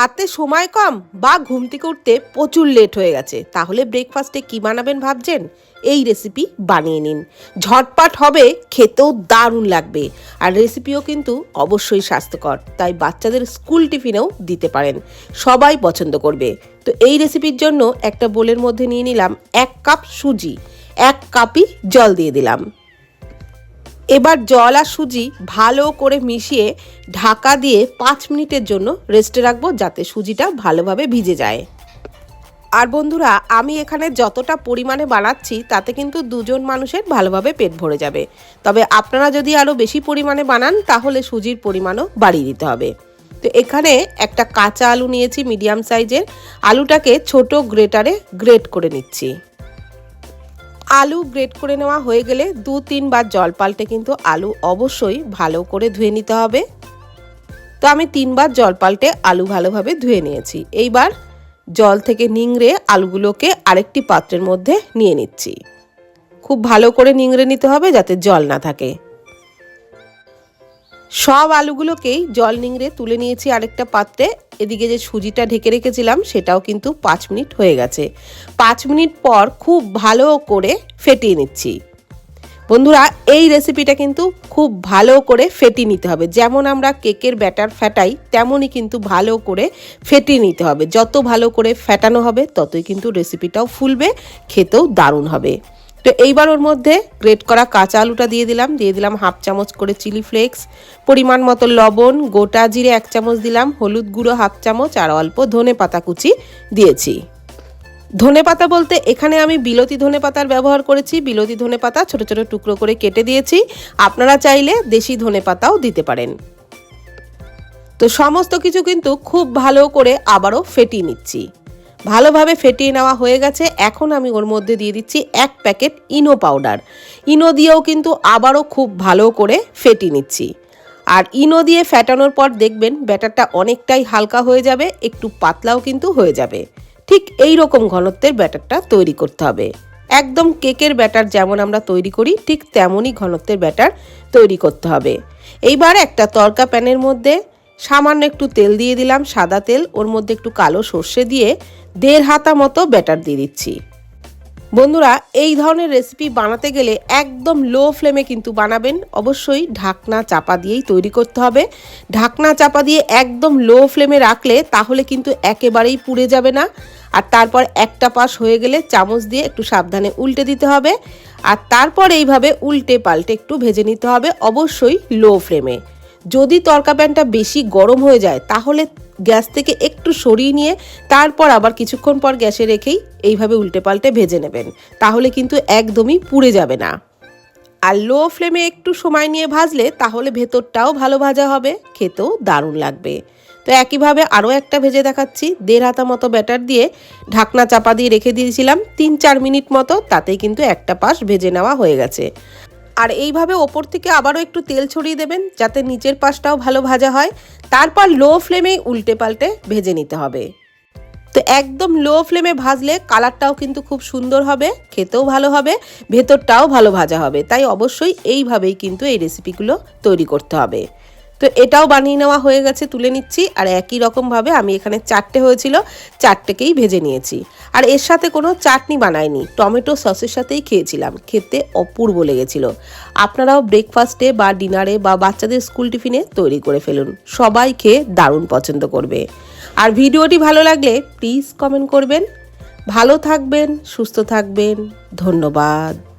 হাতে সময় কম বা ঘুম থেকে উঠতে প্রচুর লেট হয়ে গেছে। তাহলে ব্রেকফাস্টে কি বানাবেন ভাবছেন? এই রেসিপি বানিয়ে নিন। ঝটপট হবে, খেতেও দারুণ লাগবে। আর রেসিপিও কিন্তু অবশ্যই স্বাস্থ্যকর, তাই বাচ্চাদের স্কুল টিফিনেও দিতে পারেন। সবাই পছন্দ করবে। তো এই রেসিপির জন্য একটা বোলের মধ্যে নিয়ে নিলাম এক কাপ সুজি, এক কাপই জল দিয়ে দিলাম। এবার জল আর সুজি ভালো করে মিশিয়ে ঢাকা দিয়ে পাঁচ মিনিটের জন্য রেস্টে রাখব যাতে সুজিটা ভালোভাবে ভিজে যায়। আর বন্ধুরা, আমি এখানে যতটা পরিমাণে বানাচ্ছি, তাতে কিন্তু দুজন মানুষের ভালোভাবে পেট ভরে যাবে। তবে আপনারা যদি আরও বেশি পরিমাণে বানান, তাহলে সুজির পরিমাণও বাড়িয়ে দিতে হবে। তো এখানে একটা কাঁচা আলু নিয়েছি মিডিয়াম সাইজের আলুটাকে ছোট গ্রেটারে গ্রেট করে নিচ্ছি। আলু গ্রেট করে নেওয়া হয়ে গেলে দু তিনবার জল পাল্টে কিন্তু আলু অবশ্যই ভালো করে ধুয়ে নিতে হবে। তো আমি তিনবার জল পাল্টে আলু ভালোভাবে ধুয়ে নিয়েছি। এইবার জল থেকে নিংড়ে আলুগুলোকে আরেকটি পাত্রের মধ্যে নিয়ে নিচ্ছি। খুব ভালো করে নিংড়ে নিতে হবে যাতে জল না থাকে। সব আলুগুলোকেই জল নিংড়ে তুলে নিয়েছি আরেকটা পাত্রে। এদিকে যে সুজিটা ঢেকে রেখেছিলাম, সেটাও কিন্তু পাঁচ মিনিট হয়ে গেছে। পাঁচ মিনিট পর খুব ভালো করে ফেটিয়ে নিচ্ছি। বন্ধুরা, এই রেসিপিটা কিন্তু খুব ভালো করে ফেটিয়ে নিতে হবে। যেমন আমরা কেকের ব্যাটার ফ্যাটাই তেমনই কিন্তু ভালো করে ফেটিয়ে নিতে হবে। যত ভালো করে ফ্যাটানো হবে, ততই কিন্তু রেসিপিটাও ফুলবে, খেতেও দারুণ হবে। তো এইবার ওর মধ্যে গ্রেট করা কাঁচা আলুটা দিয়ে দিলাম দিয়ে দিলাম হাফ চামচ করে চিলি ফ্লেক্স, পরিমাণ মতো লবণ, গোটা জিরে এক চামচ দিলাম, হলুদ গুঁড়ো হাফ চামচ আর অল্প ধনে পাতা কুচি দিয়েছি। ধনে পাতা বলতে এখানে আমি বিলতি ধনে পাতার ব্যবহার করেছি, বিলতি ধনে পাতা ছোটো ছোট টুকরো করে কেটে দিয়েছি, আপনারা চাইলে দেশি ধনে পাতাও দিতে পারেন। তো সমস্ত কিছু কিন্তু খুব ভালো করে আবারও ফেটিয়ে নিচ্ছি। ভালোভাবে ফেটিয়ে নেওয়া হয়ে গেছে। এখন আমি ওর মধ্যে দিয়ে দিচ্ছি এক প্যাকেট ইনো পাউডার। ইনো দিয়েও কিন্তু আবারও খুব ভালো করে ফেটিয়ে নিচ্ছি। আর ইনো দিয়ে ফ্যাটানোর পর দেখবেন ব্যাটারটা অনেকটাই হালকা হয়ে যাবে, একটু পাতলাও কিন্তু হয়ে যাবে। ঠিক এই রকম ঘনত্বের ব্যাটারটা তৈরি করতে হবে। একদম কেকের ব্যাটার যেমন আমরা তৈরি করি, ঠিক তেমনই ঘনত্বের ব্যাটার তৈরি করতে হবে। এইবার একটা তরকা প্যানের মধ্যে সামান্য একটু তেল দিয়ে দিলাম, সাদা তেল, ওর মধ্যে একটু কালো সর্ষে দিয়ে দেড় হাতা মতো ব্যাটার দিয়ে দিচ্ছি। বন্ধুরা, এই ধরনের রেসিপি বানাতে গেলে একদম লো ফ্লেমে কিন্তু বানাবেন। অবশ্যই ঢাকনা চাপা দিয়েই তৈরি করতে হবে। ঢাকনা চাপা দিয়ে একদম লো ফ্লেমে রাখলে তাহলে কিন্তু একেবারেই পুড়ে যাবে না। আর তারপর একটা পাশ হয়ে গেলে চামচ দিয়ে একটু সাবধানে উল্টে দিতে হবে। আর তারপর এইভাবে উল্টে পাল্টে একটু ভেজে নিতে হবে, অবশ্যই লো ফ্লেমে যদি তরকা প্যানটা বেশি গরম হয়ে যায়, তাহলে গ্যাস থেকে একটু সরিয়ে নিয়ে তারপর আবার কিছুক্ষণ পর গ্যাসে রেখেই এইভাবে উল্টে পাল্টে ভেজে নেবেন। তাহলে কিন্তু একদমই পুড়ে যাবে না। আর লো ফ্লেমে একটু সময় নিয়ে ভাজলে তাহলে ভেতরটাও ভালো ভাজা হবে, খেতেও দারুণ লাগবে। তো একইভাবে আরও একটা ভেজে দেখাচ্ছি, দেড় হাতা মতো ব্যাটার দিয়ে ঢাকনা চাপা দিয়ে রেখে দিয়েছিলাম, তিন চার মিনিট মতো, তাতেই কিন্তু একটা পাশ ভেজে নেওয়া হয়ে গেছে। আর এইভাবে ওপর থেকে আবারও একটু তেল ছড়িয়ে দেবেন যাতে নিচের পাশটাও ভালো ভাজা হয়। তারপর লো ফ্লেমেই উল্টে পাল্টে ভেজে নিতে হবে। তো একদম লো ফ্লেমে ভাজলে কালারটাও কিন্তু খুব সুন্দর হবে, খেতেও ভালো হবে, ভেতরটাও ভালো ভাজা হবে। তাই অবশ্যই এইভাবেই কিন্তু এই রেসিপিগুলো তৈরি করতে হবে। তো এটাও বানিয়ে নেওয়া হয়ে গেছে, তুলে নিচ্ছি। আর একই রকমভাবে আমি এখানে চারটে হয়েছিল, চারটেকেই ভেজে নিয়েছি। আর এর সাথে কোনো চাটনি বানাইনি, টমেটো সসের সাথেই খেয়েছিলাম, খেতে অপূর্ব লেগেছিল। আপনারাও ব্রেকফাস্টে বা ডিনারে বা বাচ্চাদের স্কুল টিফিনে তৈরি করে ফেলুন, সবাই খেয়ে দারুণ পছন্দ করবে। আর ভিডিওটি ভালো লাগলে প্লিজ কমেন্ট করবেন। ভালো থাকবেন, সুস্থ থাকবেন, ধন্যবাদ।